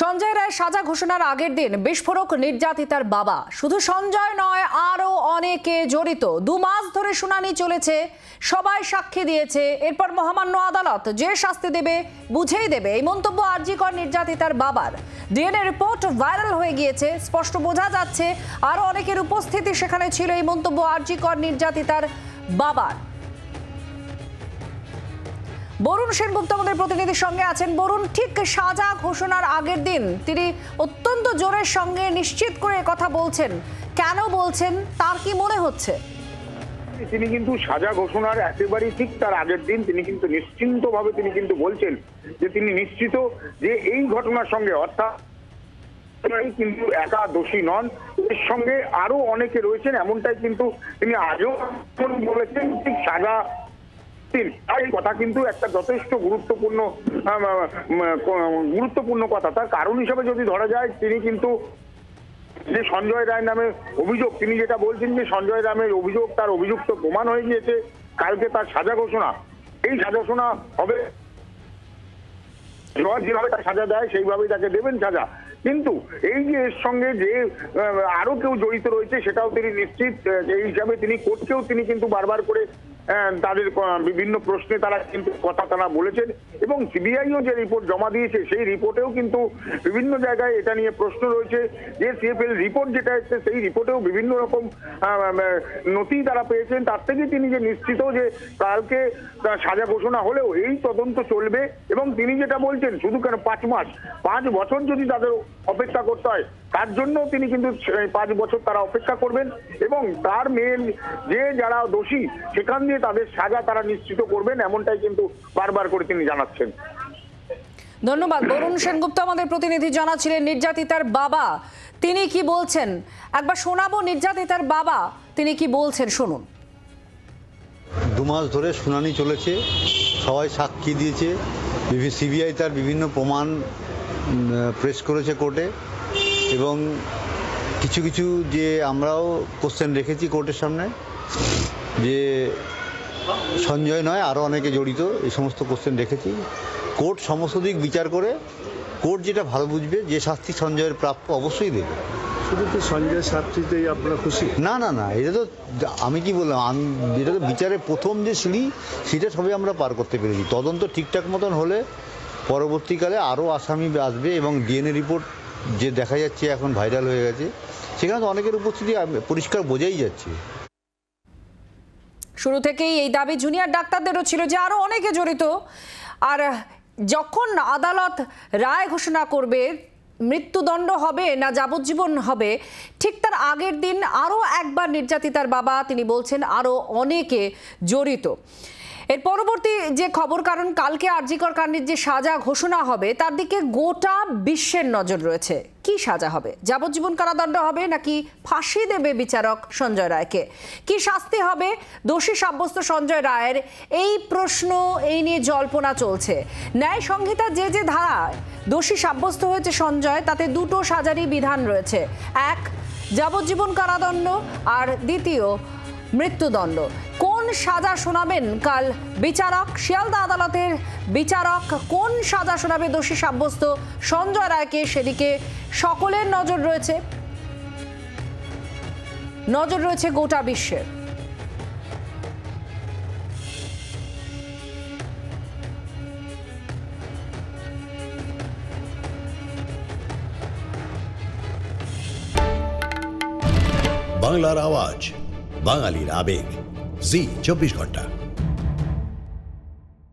সঞ্জয় রায় সাজা ঘোষণার আগের দিন বিস্ফোরক নির্যাতিতার বাবা। শুধু সঞ্জয় নয়, আরও অনেকে জড়িত। দু মাস ধরে শুনানি চলেছে, সবাই সাক্ষী দিয়েছে। এরপর মহামান্য আদালত যে শাস্তি দেবে, বুঝেই দেবে। এই মন্তব্য আরজিকর নির্যাতিতার বাবার। ডিএনএ রিপোর্ট ভাইরাল হয়ে গিয়েছে, স্পষ্ট বোঝা যাচ্ছে, আরও অনেকের উপস্থিতি সেখানে ছিল। এই মন্তব্য আরজিকর নির্যাতিতার বাবার। বরুণ সেনগুপ্ত আমাদের প্রতিনিধির সঙ্গে আছেন। বরুণ, ঠিক সাজা ঘোষণার আগের দিন তিনি অত্যন্ত জোরের সঙ্গে নিশ্চিত করে কথা বলছেন। কেন বলছেন? তার কি মনে হচ্ছে? তিনি কিন্তু সাজা ঘোষণার একেবারেই ঠিক তার আগের দিন তিনি কিন্তু নিশ্চিন্ত ভাবে তিনি কিন্তু বলছেন যে তিনি নিশ্চিত যে এই ঘটনার সঙ্গে অর্থাৎ কিন্তু একা দোষী নন, এর সঙ্গে আরও অনেকে রয়েছেন। এমনটাই কিন্তু তিনি আজও বলেছেন, ঠিক সাজা আর এই কথা কিন্তু একটা যথেষ্ট গুরুত্বপূর্ণ গুরুত্বপূর্ণ কথা। তার কারণ হিসেবে যদি ধরা যায়, তিনি কিন্তু যে সঞ্জয় রায় নামে অভিযোগ, তিনি যেটা বলছেন যে সঞ্জয় রামের অভিযোগ, তার অভিযুক্ত প্রমাণ হয়ে গিয়েছে, কালকে তার সাজা ঘোষণা। এই সাজা ঘোষণা হবে যেভাবে তার সাজা দেয়, সেইভাবেই তাকে দেবেন সাজা। কিন্তু এই যে এর সঙ্গে যে আরও কেউ জড়িত রয়েছে, সেটাও তিনি নিশ্চিত এই হিসাবে তিনি কোর্টকেও তিনি কিন্তু বারবার করে তাদের বিভিন্ন প্রশ্নে তারা কিন্তু কথা তারা বলেছেন। এবং সিবিআইও যে রিপোর্ট জমা দিয়েছে, সেই রিপোর্টেও কিন্তু বিভিন্ন জায়গায় এটা নিয়ে প্রশ্ন রয়েছে যে সিএফএল রিপোর্ট যেটা এসছে, সেই রিপোর্টেও বিভিন্ন রকম নথি তারা পেয়েছেন। তার থেকে তিনি যে নিশ্চিত যে কালকে সাজা ঘোষণা হলেও এই তদন্ত চলবে এবং তিনি যেটা বলছেন, শুধু কেন পাঁচ মাস, পাঁচ বছর যদি তাদের অপেক্ষা করতে হয়, তার জন্য তিনি কিন্তু পাঁচ বছর তারা অপেক্ষা করবেন। এবং তার মেন যে যারা দোষী, সেখান দিয়ে তাদের সাজা তারা নিশ্চিত করবেন এমনটাই কিন্তু বারবার করে তিনি জানাচ্ছেন। ধন্যবাদ। বরুণ সেনগুপ্ত আমাদের প্রতিনিধি জানাচ্ছিলেন নির্যাতিতার বাবা তিনি কি বলছেন? একবার শোনাবো নির্যাতিতার বাবা তিনি কি বলছেন শুনুন। দু মাস ধরে শুনানি চলেছে সবাই সাক্ষী দিয়েছে সিবিআই তার বিভিন্ন প্রমাণ প্রেস করেছে কোর্টে এবং কিছু কিছু যে আমরাও কোশ্চেন রেখেছি কোর্টের সামনে যে সঞ্জয় নয় আরও অনেকে জড়িত এই সমস্ত কোশ্চেন রেখেছি। কোর্ট সমস্ত দিক বিচার করে কোর্ট যেটা ভালো বুঝবে যে শাস্তি সঞ্জয়ের প্রাপ্য অবশ্যই দেবে। শুধু কি সঞ্জয় সাত্রীতেই আপনারা খুশি? না না না এটা তো আমি কি বললাম আমি এটা তো বিচারের প্রথম যে সিঁড়ি সেটা সবই আমরা পার করতে পেরেছি। তদন্ত ঠিকঠাক মতন হলে পরবর্তীকালে আরও আসামি আসবে এবং ডিএনএ রিপোর্ট যে দেখা যাচ্ছে এখন ভাইরাল হয়ে গেছে সেখানে তো অনেকের উপস্থিতি পরিষ্কার বোঝাই যাচ্ছে। শুরু থেকেই এই দাবি জুনিয়র ডাক্তারদেরও ছিল যে আরও অনেকে জড়িত। আর যখন আদালত রায় ঘোষণা করবে, মৃত্যুদণ্ড হবে না যাবজ্জীবন হবে, ঠিক তার আগের দিন আরও একবার নির্যাতিতার বাবা, তিনি বলছেন আরও অনেকে জড়িত। এর পরবর্তী যে খবর, কারণ কালকে আরজিকর কাণ্ডের যে সাজা ঘোষণা হবে, তার দিকে গোটা বিশ্বের নজর রয়েছে। কি সাজা হবে? যাবজ্জীবন কারাদণ্ড হবে নাকি ফাঁসি দেবে বিচারক সঞ্জয় রায়কে? কি শাস্তি হবে? দোষী সাব্যস্ত সঞ্জয় রায়ের এই প্রশ্ন, এই নিয়ে জল্পনা চলছে। ন্যায় সংহিতা যে যে ধারায় দোষী সাব্যস্ত হয়েছে সঞ্জয়, তাতে দুটো সাজারই বিধান রয়েছে। এক, যাবজ্জীবন কারাদণ্ড, আর দ্বিতীয়, মৃত্যুদণ্ড। সাজা শোনাবেন? কাল বিচারক, শিয়ালদা আদালতের বিচারক, কোন সাজা শোনাবে দোষী সাব্যস্ত? সঞ্জয় রায়কে সেদিকে সকলের নজর রয়েছে। নজর রয়েছে গোটা বিশ্বের বাংলার আওয়াজ, বাঙালির আবেগ। জি চব্বিশ ঘণ্টা।